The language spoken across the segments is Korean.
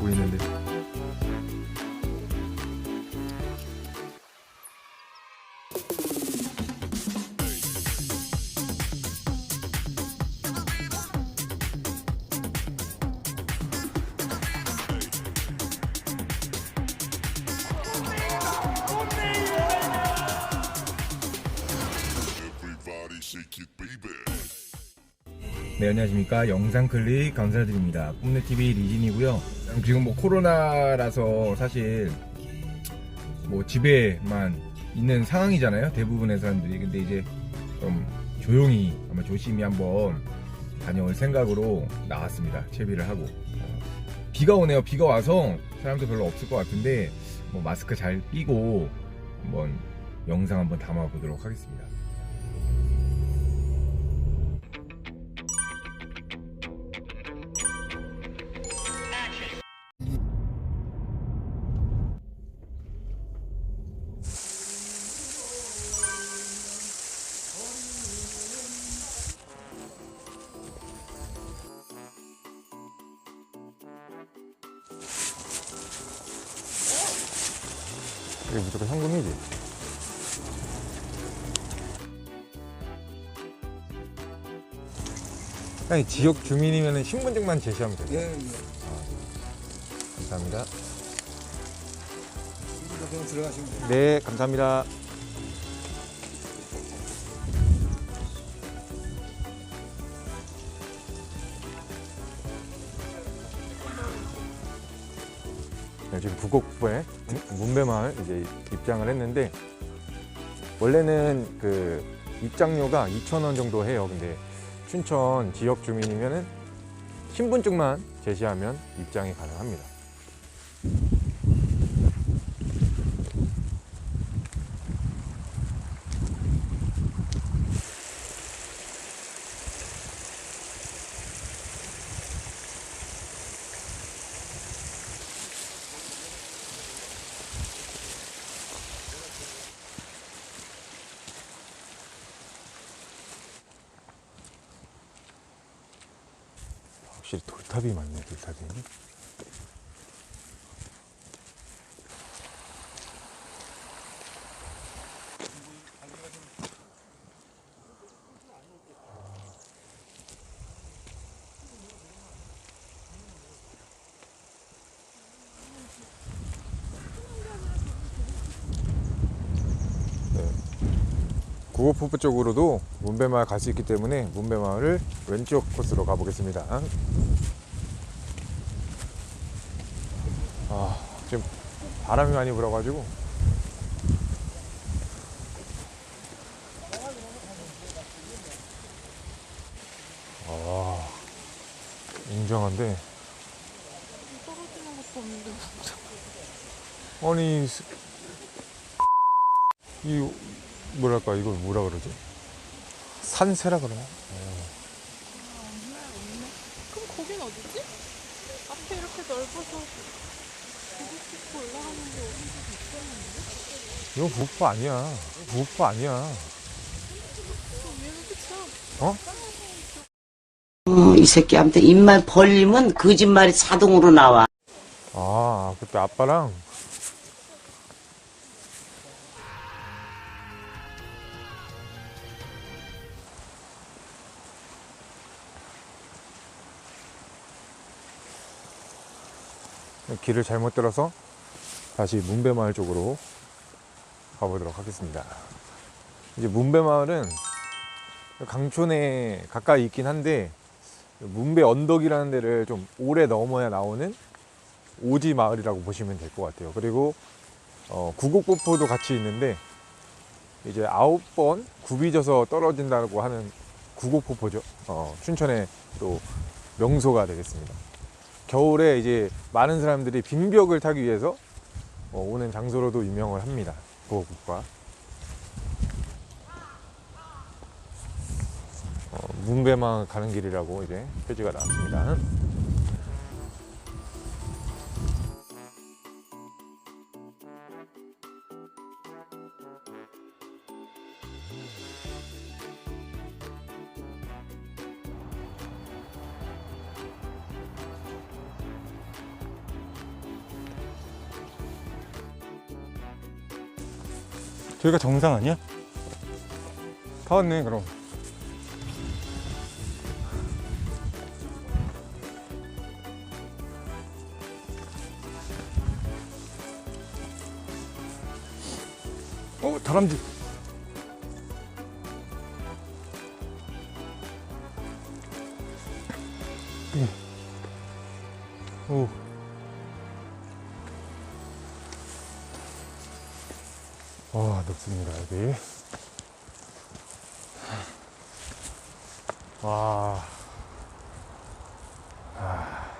보이는데. 네 안녕하십니까. 영상 클릭 감사드립니다. 뽐내TV 리진이고요. 지금 뭐 코로나라서 사실 뭐 집에만 있는 상황이잖아요. 대부분의 사람들이. 근데 이제 좀 조용히 아마 조심히 한번 다녀올 생각으로 나왔습니다. 채비를 하고. 어, 비가 오네요. 비가 와서 사람도 별로 없을 것 같은데 뭐 마스크 잘 끼고 한번 영상 한번 담아 보도록 하겠습니다 이게 무조건 현금이지. 아니 지역 주민이면 신분증만 제시하면 돼요. 예, 예. 감사합니다. 그냥 들어가시면 돼요. 네 감사합니다 네, 지금 부곡부에 문배마을 이제 입장을 했는데 원래는 그 입장료가 2,000원 정도 해요. 근데 춘천 지역 주민이면은 신분증만 제시하면 입장이 가능합니다. 확실히 돌탑이 많네, 돌탑이. 구호포프 쪽으로도 문배마을 갈 수 있기 때문에 문배마을을 왼쪽 코스로 가보겠습니다. 아, 지금 바람이 많이 불어가지고 아, 인정한데 아니 스- 이 뭐랄까 이걸 뭐라 그러지? 산세라 그러나? 그럼 거긴 어디지? 앞에 이렇게 넓어서 고기 씹고 올라가는 게 어딘지 있었는데? 이거 부포 아니야. 부포 아니야. 어? 어, 이 새끼한테 입만 벌리면 거짓말이 자동으로 나와. 아 그때 아빠랑 길을 잘못 들어서 다시 문배마을 쪽으로 가보도록 하겠습니다. 이제 문배마을은 강촌에 가까이 있긴 한데 문배 언덕이라는 데를 좀 오래 넘어야 나오는 오지 마을이라고 보시면 될 것 같아요. 그리고 어, 구곡폭포도 같이 있는데 이제 아홉 번 굽이져서 떨어진다고 하는 구곡폭포죠. 어, 춘천의 또 명소가 되겠습니다. 겨울에 이제 많은 사람들이 빙벽을 타기 위해서 어, 오는 장소로도 유명을 합니다. 구곡폭포가. 어, 문배망 가는 길이라고 이제 표지가 나왔습니다. 저기가 정상 아니야? 다 왔네 그럼 어 다람쥐 와, 높습니다, 여기. 와. 아.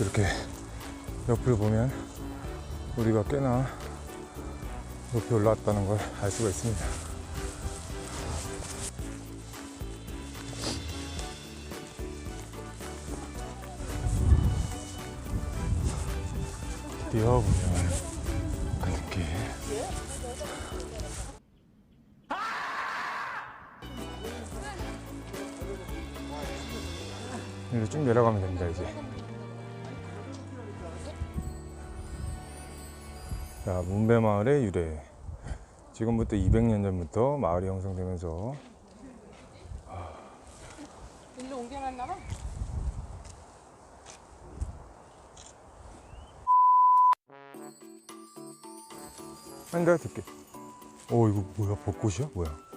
이렇게 옆을 보면 우리가 꽤나 높이 올라왔다는 걸 알 수가 있습니다. 뛰어보면 그 느낌. 이제 쭉 내려가면 됩니다, 이제. 자, 문배마을의 유래. 지금부터 200년 전부터 마을이 형성되면서 일로 옮겨놨나 봐. 내가 듣게. 어 이거 뭐야 벚꽃이야? 뭐야?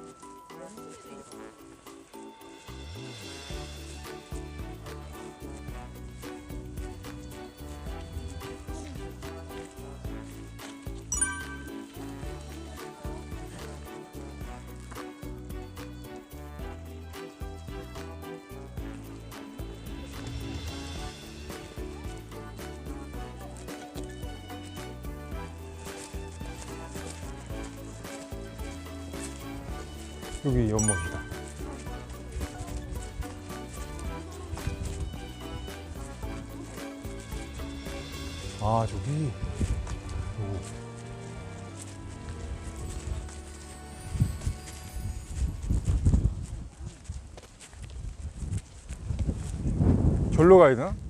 여기 연못이다. 아 저기. 오. 절로 가야 되나?